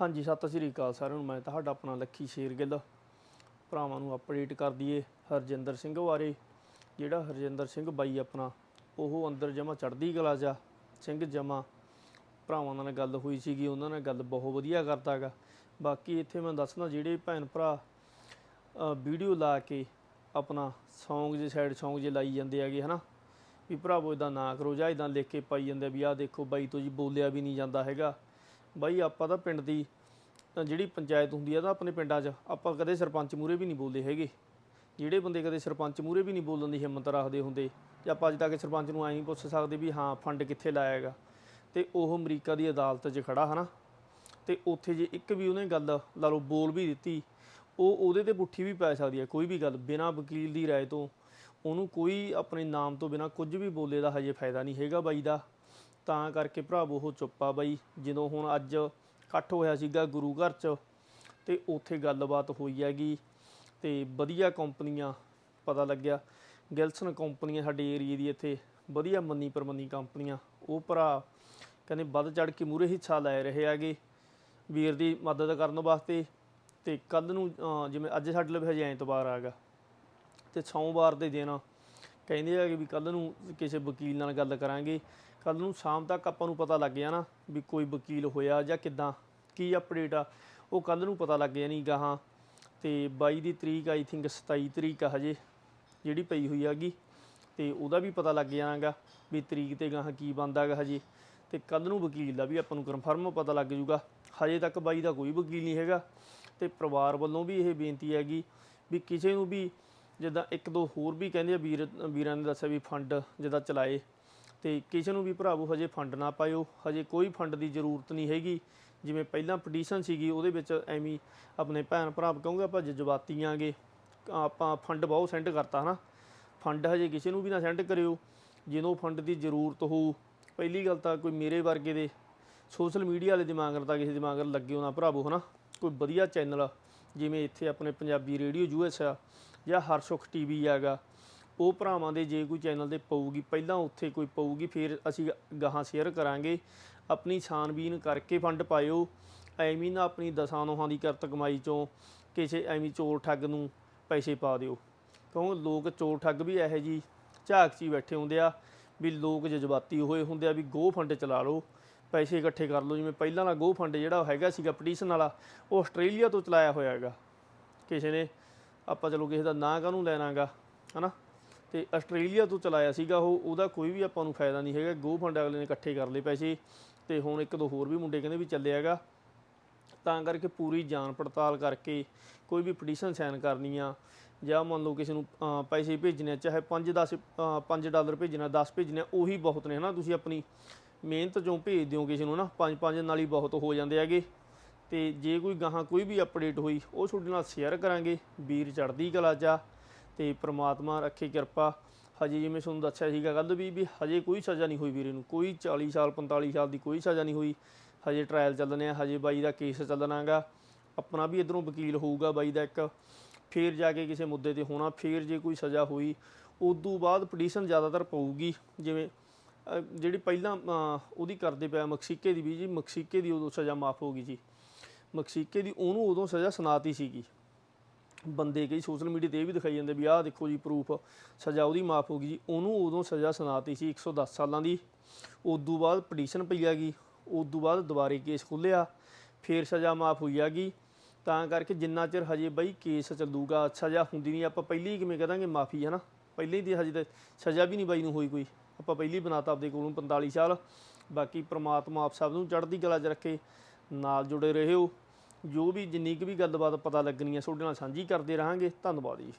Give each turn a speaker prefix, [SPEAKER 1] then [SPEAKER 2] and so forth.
[SPEAKER 1] ਹਾਂਜੀ, ਸਤਿ ਸ੍ਰੀ ਅਕਾਲ ਸਾਰਿਆਂ ਨੂੰ। ਮੈਂ ਤੁਹਾਡਾ ਆਪਣਾ ਲੱਖੀ ਸ਼ੇਰਗਿੱਲ। ਭਰਾਵਾਂ ਨੂੰ ਅਪਡੇਟ ਕਰ ਦਈਏ ਹਰਜਿੰਦਰ ਸਿੰਘ ਬਾਰੇ। ਜਿਹੜਾ ਹਰਜਿੰਦਰ ਸਿੰਘ ਬਾਈ ਆਪਣਾ, ਉਹ ਅੰਦਰ ਜਮਾ ਚੜ੍ਹਦੀ ਕਲਾ 'ਚ ਸਿੰਘ ਜਮਾ। ਭਰਾਵਾਂ ਨਾਲ ਗੱਲ ਹੋਈ ਸੀਗੀ, ਉਹਨਾਂ ਨਾਲ ਗੱਲ ਬਹੁਤ ਵਧੀਆ ਕਰਤਾ ਗਾ। ਬਾਕੀ ਇੱਥੇ ਮੈਂ ਦੱਸਣਾ ਜਿਹੜੇ ਭੈਣ ਭਰਾ ਵੀਡੀਓ ਲਾ ਕੇ ਆਪਣਾ ਸੌਂਗ ਜੇ ਸਾਈਡ ਸੌਂਗ ਜੇ ਲਾਈ ਜਾਂਦੇ ਹੈਗੇ, ਹਨਾ? ਵੀ ਭਰਾਵੋ ਇਦਾਂ ਨਾ ਕਰੋ ਜਾਂ ਇਦਾਂ ਲਿਖ ਕੇ ਪਾਈ ਜਾਂਦੇ ਵੀ ਆਹ ਦੇਖੋ, ਬਾਈ ਤੋਂ ਜੀ ਬੋਲਿਆ ਵੀ ਨਹੀਂ ਜਾਂਦਾ ਹੈਗਾ। ਬਾਈ ਆਪਾਂ ਤਾਂ ਪਿੰਡ ਦੀ ਜਿਹੜੀ ਪੰਚਾਇਤ ਹੁੰਦੀ ਆ ਤਾਂ ਆਪਣੇ ਪਿੰਡਾਂ 'ਚ, ਆਪਾਂ ਕਦੇ ਸਰਪੰਚ ਮੂਰੇ ਵੀ ਨਹੀਂ ਬੋਲਦੇ ਹੈਗੇ। ਜਿਹੜੇ ਬੰਦੇ ਕਦੇ ਸਰਪੰਚ ਮੂਰੇ ਵੀ ਨਹੀਂ ਬੋਲਣ ਦੀ ਹਿੰਮਤ ਰੱਖਦੇ ਹੁੰਦੇ, ਤੇ ਆਪਾਂ ਅੱਜ ਤੱਕ ਸਰਪੰਚ ਨੂੰ ਐਂ ਨਹੀਂ ਪੁੱਛ ਸਕਦੇ ਵੀ ਹਾਂ, ਫੰਡ ਕਿੱਥੇ ਲਾਇਆ ਹੈਗਾ। ਤੇ ਉਹ ਅਮਰੀਕਾ ਦੀ ਅਦਾਲਤ 'ਚ ਖੜਾ ਹਨਾ। ਤੇ ਉੱਥੇ ਜੇ ਇੱਕ ਵੀ ਉਹਨੇ ਗੱਲ, ਲਾ ਲਓ ਬੋਲ ਵੀ ਦਿੱਤੀ, ਉਹ ਉਹਦੇ ਤੇ ਪੁੱਠੀ ਵੀ ਪੈ ਸਕਦੀ ਹੈ ਕੋਈ ਵੀ ਗੱਲ। ਬਿਨਾਂ ਵਕੀਲ ਦੀ ਰਾਏ ਤੋਂ ਉਹਨੂੰ ਕੋਈ ਆਪਣੇ ਨਾਮ ਤੋਂ ਬਿਨਾਂ ਕੁਝ ਵੀ ਬੋਲੇ ਦਾ ਹਜੇ ਫਾਇਦਾ ਨਹੀਂ ਹੈਗਾ ਬਾਈ ਦਾ। ਤਾਂ ਕਰਕੇ ਭਰਾਵੋ ਉਹ ਚੁੱਪਾ ਆ ਬਾਈ। ਜਦੋਂ ਹੁਣ ਅੱਜ ਇਕੱਠ ਹੋਇਆ ਸੀਗਾ ਗੁਰੂ ਘਰ 'ਚ, ਤੇ ਉੱਥੇ ਗੱਲਬਾਤ ਹੋਈ ਹੈਗੀ ਤੇ ਵਧੀਆ ਕੰਪਨੀਆਂ ਪਤਾ ਲੱਗਿਆ। ਗਿਲਸਨ ਕੰਪਨੀਆਂ ਸਾਡੇ ਏਰੀਏ ਦੀ ਇੱਥੇ, ਵਧੀਆ ਮੰਨੀ ਪਰਮੰਨੀ ਕੰਪਨੀਆਂ। ਉਹ ਭਰਾ ਕਹਿੰਦੇ ਵੱਧ ਚੜ ਕੇ ਮੂਰੇ ਹਿੱਸਾ ਲੈ ਰਹੇ ਹੈਗੇ ਵੀਰ ਦੀ ਮਦਦ ਕਰਨ ਵਾਸਤੇ। ਤੇ ਕੱਲ ਨੂੰ ਜਿਵੇਂ ਅੱਜ ਸਾਡੇ ਲਈ ਹਜੇ ਐਤਵਾਰ ਆਗਾ, ਤੇ ਸੋਮਵਾਰ ਦੇ ਦਿਨ ਕਹਿੰਦੇ ਆ ਕਿ ਵੀ ਕੱਲ ਨੂੰ ਕਿਸੇ ਵਕੀਲ ਨਾਲ ਗੱਲ ਕਰਾਂਗੇ। ਕੱਲ ਨੂੰ ਸ਼ਾਮ ਤੱਕ ਆਪਾਂ ਨੂੰ ਪਤਾ ਲੱਗ ਜਾਣਾ ਵੀ ਕੋਈ ਵਕੀਲ ਹੋਇਆ ਜਾਂ ਕਿੱਦਾਂ, ਕੀ ਅਪਡੇਟ ਆ। ਉਹ ਕੱਲ ਨੂੰ ਪਤਾ ਲੱਗ ਜਾਣੀ ਗਾਹਾਂ। ਤੇ 22 ਦੀ ਤਰੀਕ ਆਈ ਥਿੰਕ 27 ਤਰੀਕ ਆ ਹਜੇ, ਜਿਹੜੀ ਪਈ ਹੋਈ ਹੈਗੀ। ਤੇ ਉਹਦਾ ਵੀ ਪਤਾ ਲੱਗ ਜਾਣਾਗਾ ਵੀ ਤਰੀਕ ਤੇ ਗਾਹਾਂ ਕੀ ਬੰਦਾਗਾ ਹਜੇ। ਤੇ ਕੱਲ ਨੂੰ ਵਕੀਲ ਦਾ ਵੀ ਆਪਾਂ ਨੂੰ ਕਨਫਰਮ ਪਤਾ ਲੱਗ ਜੂਗਾ ਹਜੇ ਤੱਕ ਬਾਈ ਦਾ ਕੋਈ ਵਕੀਲ ਨਹੀਂ ਹੈਗਾ। ਤੇ ਪਰਿਵਾਰ ਵੱਲੋਂ ਵੀ ਇਹ ਬੇਨਤੀ ਹੈਗੀ ਵੀ ਕਿਸੇ ਨੂੰ ਵੀ ਜਿੱਦਾਂ ਇੱਕ ਦੋ ਹੋਰ ਵੀ ਕਹਿੰਦੇ ਆ ਵੀਰ, ਵੀਰਾਂ ਨੇ ਦੱਸਿਆ ਵੀ ਫੰਡ ਜਿੱਦਾਂ ਚਲਾਏ। ਤੇ ਕਿਸੇ ਨੂੰ ਵੀ ਭਰਾਵੋ ਹਜੇ ਫੰਡ ਨਾ ਪਾਇਓ। ਹਜੇ ਕੋਈ ਫੰਡ ਦੀ ਜ਼ਰੂਰਤ ਨਹੀਂ ਹੈਗੀ। ਜਿਵੇਂ ਪਹਿਲਾਂ ਪਟੀਸ਼ਨ ਸੀਗੀ, ਉਹਦੇ ਵਿੱਚ ਐਵੇਂ ਆਪਣੇ ਭੈਣ ਭਰਾ, ਕਹੋਗੇ ਆਪਾਂ ਜਜ਼ਬਾਤੀ ਆਂਗੇ ਆਪਾਂ ਫੰਡ ਬਹੁਤ ਸੈਂਡ ਕਰਤਾ, ਹਨਾ। ਫੰਡ ਹਜੇ ਕਿਸੇ ਨੂੰ ਵੀ ਨਾ ਸੈਂਡ ਕਰਿਓ। ਜਦੋਂ ਫੰਡ ਦੀ ਜ਼ਰੂਰਤ ਹੋਊ, ਪਹਿਲੀ ਗੱਲ ਤਾਂ ਕੋਈ ਮੇਰੇ ਵਰਗੇ ਦੇ ਸੋਸ਼ਲ ਮੀਡੀਆ ਵਾਲੇ ਦਿਮਾਗ ਤਾਂ ਕਿਸੇ ਦਿਮਾਗ ਲੱਗਿਓ ਨਾ ਭਰਾਵੋ, ਹਨਾ। ਕੋਈ ਵਧੀਆ ਚੈਨਲ ਜਿਵੇਂ ਇੱਥੇ ਆਪਣੇ ਪੰਜਾਬੀ ਰੇਡੀਓ ਯੂਐਸ ਆ ਜਾਂ ਹਰਸੁਖ ਟੀਵੀ ਹੈਗਾ। ਉਹ ਭਰਾਵਾਂ ਦੇ ਜੇ ਕੋਈ ਚੈਨਲ ਤੇ ਪਊਗੀ, ਪਹਿਲਾਂ ਉੱਥੇ ਕੋਈ ਪਊਗੀ, ਫਿਰ ਅਸੀਂ ਗਾਹਾਂ ਸ਼ੇਅਰ ਕਰਾਂਗੇ। ਆਪਣੀ ਛਾਨਬੀਨ ਕਰਕੇ ਫੰਡ ਪਾਇਓ। ਐਵੇਂ ਨਾ ਆਪਣੀ ਦਸਾਂ ਨੋਹਾਂ ਦੀ ਕਰਤ ਕਮਾਈ ਚੋਂ ਕਿਸੇ ਐਵੇਂ ਚੋਰ ਠੱਗ ਨੂੰ ਪੈਸੇ ਪਾ ਦਿਓ। ਕਿਉਂ? ਲੋਕ ਚੋਰ ਠੱਗ ਵੀ ਇਹੋ ਜੀ ਝਾਕ 'ਚ ਹੀ ਬੈਠੇ ਹੁੰਦੇ ਆ, ਵੀ ਲੋਕ ਜਜ਼ਬਾਤੀ ਹੋਏ ਹੁੰਦੇ ਆ, ਵੀ ਗੋ ਫੰਡ ਚਲਾ ਲਓ, ਪੈਸੇ ਇਕੱਠੇ ਕਰ ਲਓ। ਜਿਵੇਂ ਪਹਿਲਾਂ ਵਾਲਾ ਗੋ ਫੰਡ ਜਿਹੜਾ ਹੈਗਾ ਸੀਗਾ ਪਟੀਸ਼ਨ ਵਾਲਾ, ਉਹ ਆਸਟ੍ਰੇਲੀਆ ਤੋਂ ਚਲਾਇਆ ਹੋਇਆ ਹੈਗਾ। ਕਿਸੇ ਨੇ, ਆਪਾਂ ਚਲੋ ਕਿਸੇ ਦਾ ਨਾਂ ਕਾਹਨੂੰ ਲੈਣਾਗਾ, ਹਨਾ? ਤੇ ਆਸਟ੍ਰੇਲੀਆ ਤੋਂ ਚਲਾਇਆ ਸੀਗਾ ਉਹ ਉਹਦਾ ਕੋਈ ਵੀ ਆਪਾਂ ਨੂੰ ਫਾਇਦਾ ਨਹੀਂ ਹੈਗਾ। ਗੋ ਫੰਡ ਅਗਲੇ ਨੇ ਇਕੱਠੇ ਕਰ ਲਏ ਪੈਸੇ ਤੇ ਹੁਣ ਇੱਕ ਦੋ ਹੋਰ ਵੀ ਮੁੰਡੇ ਕਹਿੰਦੇ ਵੀ ਚੱਲਿਆ ਹੈਗਾ। ਤਾਂ ਕਰਕੇ ਪੂਰੀ ਜਾਂਚ ਪੜਤਾਲ ਕਰਕੇ ਕੋਈ ਵੀ ਪਟੀਸ਼ਨ ਸਾਈਨ ਕਰਨੀ ਆ ਜਾਂ ਮੰਨ ਲਓ ਕਿਸੇ ਨੂੰ ਪੈਸੇ ਭੇਜਣੇ ਆ, ਚਾਹੇ 5 10 5 ਡਾਲਰ ਭੇਜਣਾ 10 ਭੇਜਣੇ ਆ, ਉਹੀ ਬਹੁਤ ਨੇ ਹਨਾ। ਤੁਸੀਂ ਆਪਣੀ ਮਿਹਨਤ ਚੋਂ ਭੇਜ ਦਿਓ ਕਿਸੇ ਨੂੰ ਨਾ 5 5 ਨਾਲ ਹੀ ਬਹੁਤ ਹੋ ਜਾਂਦੇ ਹੈਗੇ। ਤੇ ਜੇ ਕੋਈ ਗਾਹਾਂ ਕੋਈ ਵੀ ਅਪਡੇਟ ਹੋਈ ਉਹ ਤੁਹਾਡੇ ਨਾਲ ਸ਼ੇਅਰ ਕਰਾਂਗੇ। ਵੀਰ ਚੜ੍ਹਦੀ ਕਲਾ ਚ ਤੇ ਪ੍ਰਮਾਤਮਾ ਰੱਖੇ ਕਿਰਪਾ। ਹਜੇ ਜਿਵੇਂ ਤੁਹਾਨੂੰ ਦੱਸਿਆ ਸੀਗਾ ਕੱਲ ਵੀ ਵੀ ਹਜੇ ਕੋਈ ਸਜ਼ਾ ਨਹੀਂ ਹੋਈ ਵੀਰੇ ਨੂੰ। ਕੋਈ 40 ਸਾਲ 45 ਸਾਲ ਦੀ ਕੋਈ ਸਜ਼ਾ ਨਹੀਂ ਹੋਈ। ਹਜੇ ਟ੍ਰਾਇਲ ਚੱਲਣੇ ਆ ਹਜੇ ਬਾਈ ਦਾ ਕੇਸ ਚੱਲਣਾਗਾ ਆਪਣਾ ਵੀ ਇਧਰੋਂ ਵਕੀਲ ਹੋਊਗਾ ਬਾਈ ਦਾ ਇੱਕ। ਫੇਰ ਜਾ ਕੇ ਕਿਸੇ ਮੁੱਦੇ ਤੇ ਹੋਣਾ, ਫੇਰ ਜੇ ਕੋਈ ਸਜ਼ਾ ਹੋਈ, ਉਦੋਂ ਬਾਅਦ ਪਟੀਸ਼ਨ ਜ਼ਿਆਦਾਤਰ ਪਊਗੀ। ਜਿਵੇਂ ਜਿਹੜੀ ਪਹਿਲਾਂ ਉਹਦੀ ਕਰਦੇ ਪਿਆ ਮਕਸੀਕੇ ਦੀ ਵੀ ਜੀ, ਮਕਸੀਕੇ ਦੀ ਉਦੋਂ ਸਜ਼ਾ ਮਾਫ ਹੋ ਗਈ ਜੀ ਮਕਸੀਕੇ ਦੀ ਉਹਨੂੰ ਉਦੋਂ ਸਜ਼ਾ ਸੁਣਾਤੀ ਸੀਗੀ। ਬੰਦੇ ਕਈ ਸੋਸ਼ਲ ਮੀਡੀਆ ਤੇ ਇਹ ਵੀ ਦਿਖਾਈ ਜਾਂਦੇ ਵੀ ਆਹ ਦੇਖੋ ਜੀ ਪ੍ਰੂਫ ਸਜ਼ਾ ਉਹਦੀ ਮਾਫ ਹੋ ਗਈ ਜੀ। ਉਹਨੂੰ ਉਦੋਂ ਸਜ਼ਾ ਸੁਣਾਤੀ ਸੀ 110 ਸਾਲਾਂ ਦੀ। ਉਦੋਂ ਬਾਅਦ ਪਟੀਸ਼ਨ ਪਈ ਆ ਗਈ। ਹੈਗੀ ਤੋਂ ਬਾਅਦ ਦੁਬਾਰੇ ਕੇਸ ਖੁੱਲਿਆ ਫੇਰ ਸਜ਼ਾ ਮਾਫ ਹੋਈ ਆ ਗਈ। ਤਾਂ ਕਰਕੇ ਜਿੰਨਾ ਚਿਰ ਹਜੇ ਬਈ ਕੇਸ ਚੱਲੂਗਾ, ਸਜ਼ਾ ਹੁੰਦੀ ਨਹੀਂ, ਆਪਾਂ ਪਹਿਲੀ ਹੀ ਕਿਵੇਂ ਕਹਾਂਗੇ ਮਾਫੀ ਹੈ ਨਾ ਪਹਿਲੀ ਦੀ ਹਜੇ ਤਾਂ ਸਜ਼ਾ ਵੀ ਨਹੀਂ ਬਾਈ ਨੂੰ ਹੋਈ ਕੋਈ। ਆਪਾਂ ਪਹਿਲੀ ਬਣਾਤਾ ਆਪਦੇ ਕੋਲੋਂ 45 ਸਾਲ। ਬਾਕੀ ਪ੍ਰਮਾਤਮਾ ਆਪ ਸਭ ਨੂੰ ਚੜ੍ਹਦੀ ਕਲਾ 'ਚ ਰੱਖੇ, ਨਾਲ ਜੁੜੇ ਰਹੋ। ਜੋ ਵੀ ਜਿੰਨੀ ਕੁ ਵੀ ਗੱਲਬਾਤ ਪਤਾ ਲੱਗਣੀ ਹੈ, ਤੁਹਾਡੇ ਨਾਲ ਸਾਂਝੀ ਕਰਦੇ ਰਹਾਂਗੇ। ਧੰਨਵਾਦ ਜੀ।